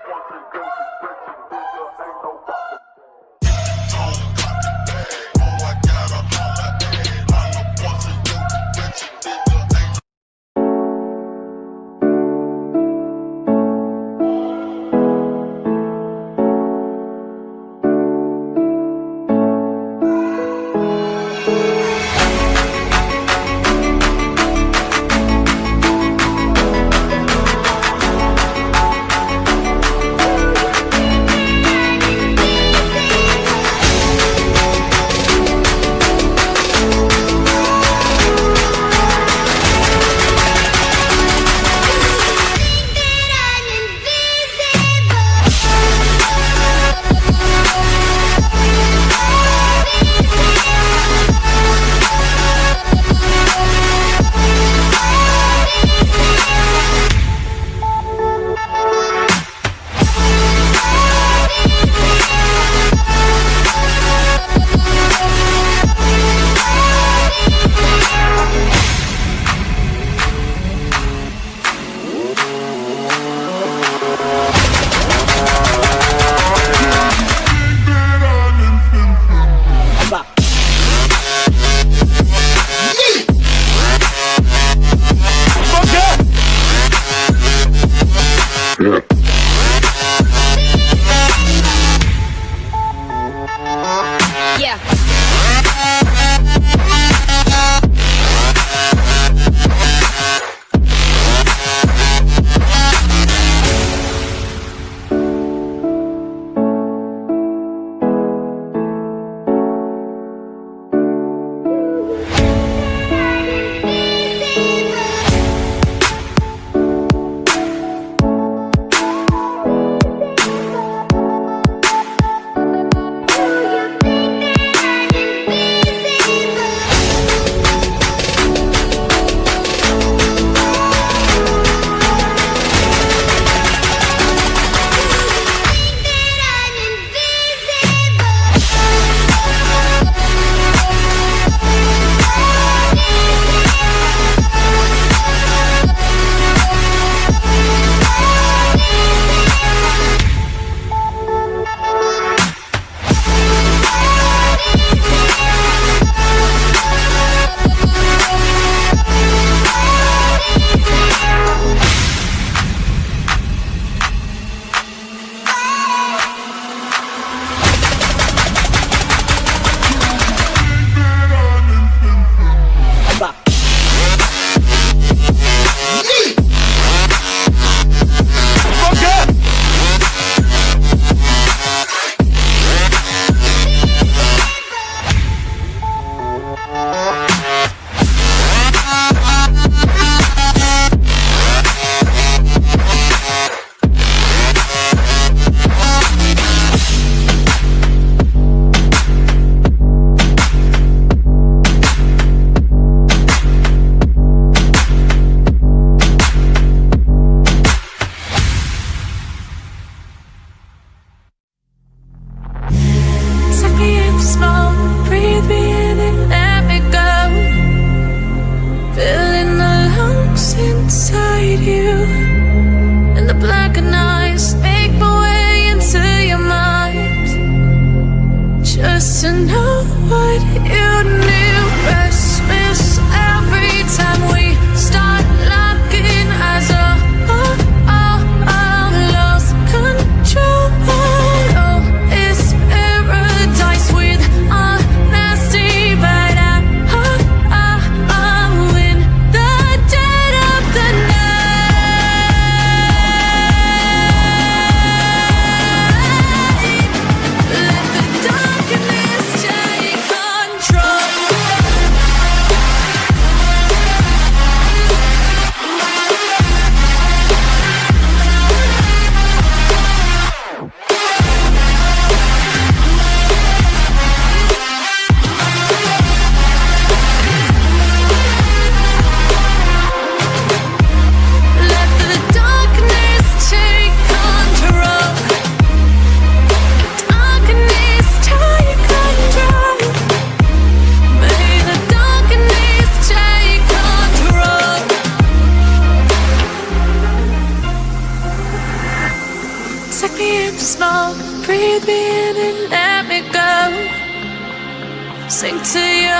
아,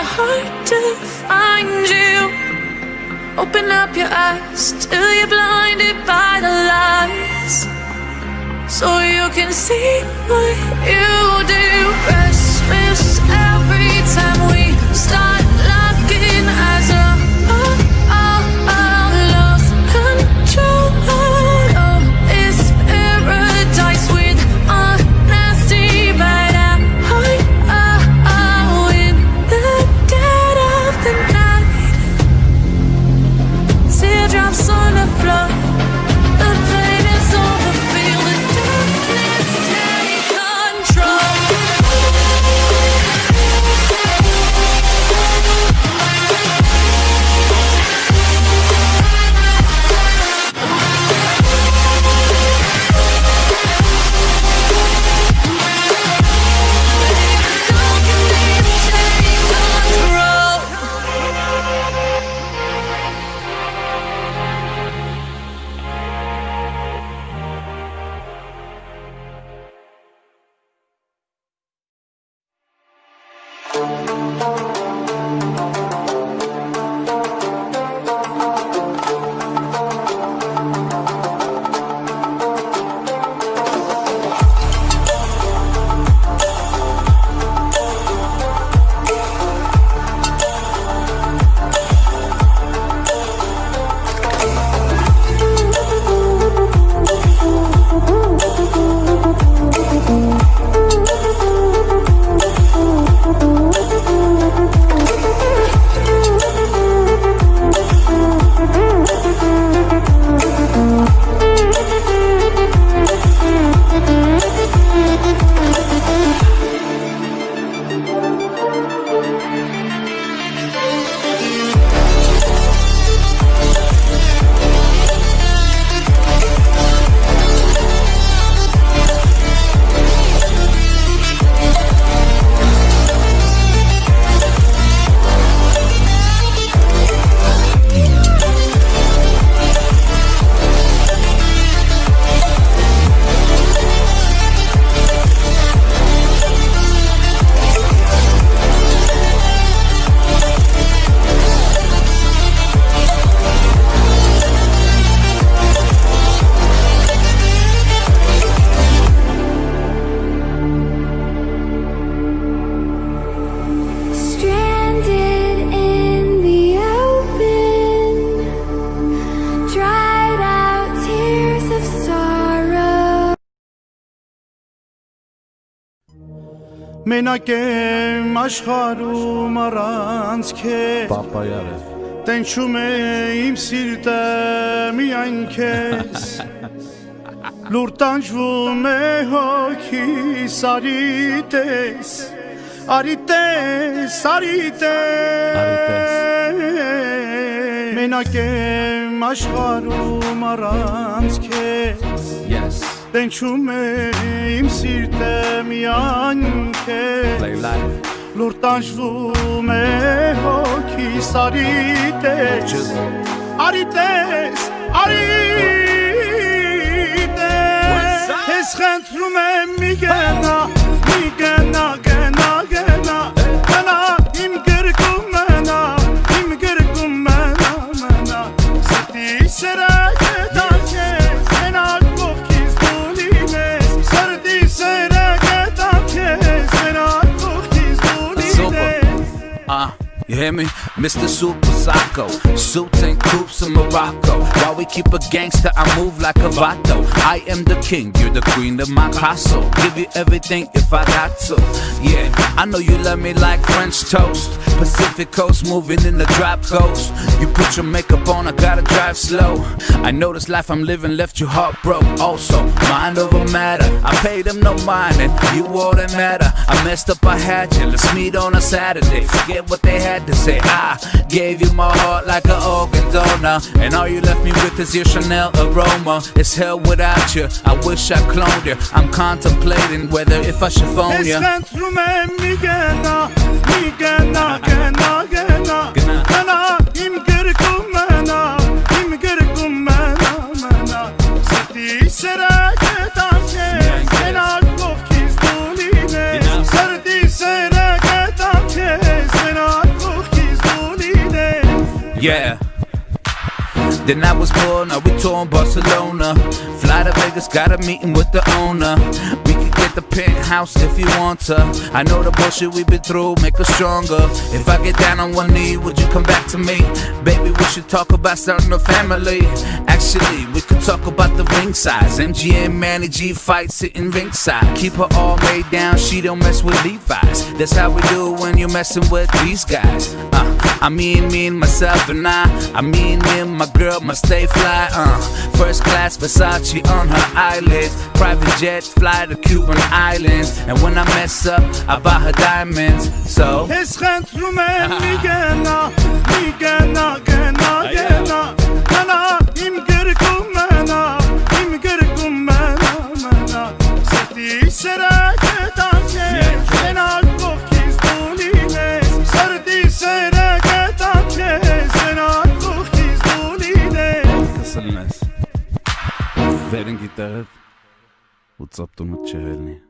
Sink to find you. Open up your eyes till you're blinded by the lies. So you can see what you do. Restless every Stranded Մենակ եմ աշխարհում առանց քեզ Պապայար է Տենչում է իմ սիրտը միայն քեզ Լուր տանջվում է հոգիս արի տես Արի տես, արի տես Մենակ եմ աշխարհում առանց քեզ Yes Դենչում է իմ սիրտը միանքես Լուր տանջվում է հոգիս արիտես Արիտես, արիտես Ես խնդրում եմ մի գենա, մի գենա, գենա, գենա hear me? Mr. Super Psycho. Suits and coops in Morocco. While we keep a gangster, I move like a vato. I am the king, you're the queen of my castle. Give you everything if I got to. Yeah, I know you love me like French toast. Pacific coast, moving in the drop coast. You put your makeup on, I gotta drive slow. I know this life I'm living left you heartbroken. Also, mind over matter. I paid them no mind, and you all that matter. I messed up, I had you. Let's meet on a Saturday. Forget what they had to say. I gave you my heart like an organ donor, and all you left me with is your Chanel aroma. It's hell without you. I wish I cloned you. I'm contemplating whether if I should phone you. Then I was born, now we touring Barcelona. Fly to Vegas, got a meeting with the owner. We could the penthouse if you want to. I know the bullshit we've been through, make us stronger. If I get down on one knee, would you come back to me? Baby, we should talk about starting a family. Actually, we could talk about the ring size. MGM, Manny G fight sitting ringside. Keep her all made down, she don't mess with Levi's. That's how we do when you're messing with these guys. Uh, I mean, me and myself and I. I mean, me and my girl must stay fly. Uh, first class Versace on her eyelids. Private jet, fly to Cuban islands. And when I mess up, I buy her diamonds. So. Eschent rumen migena Migena gena gena Mena im gırgum mena Im gırgum mena mena Seti sera gedan che Sena kokis doline Sardi sera gedan che Sena kokis doline Verin gitarı. от Саптомът Чевелния.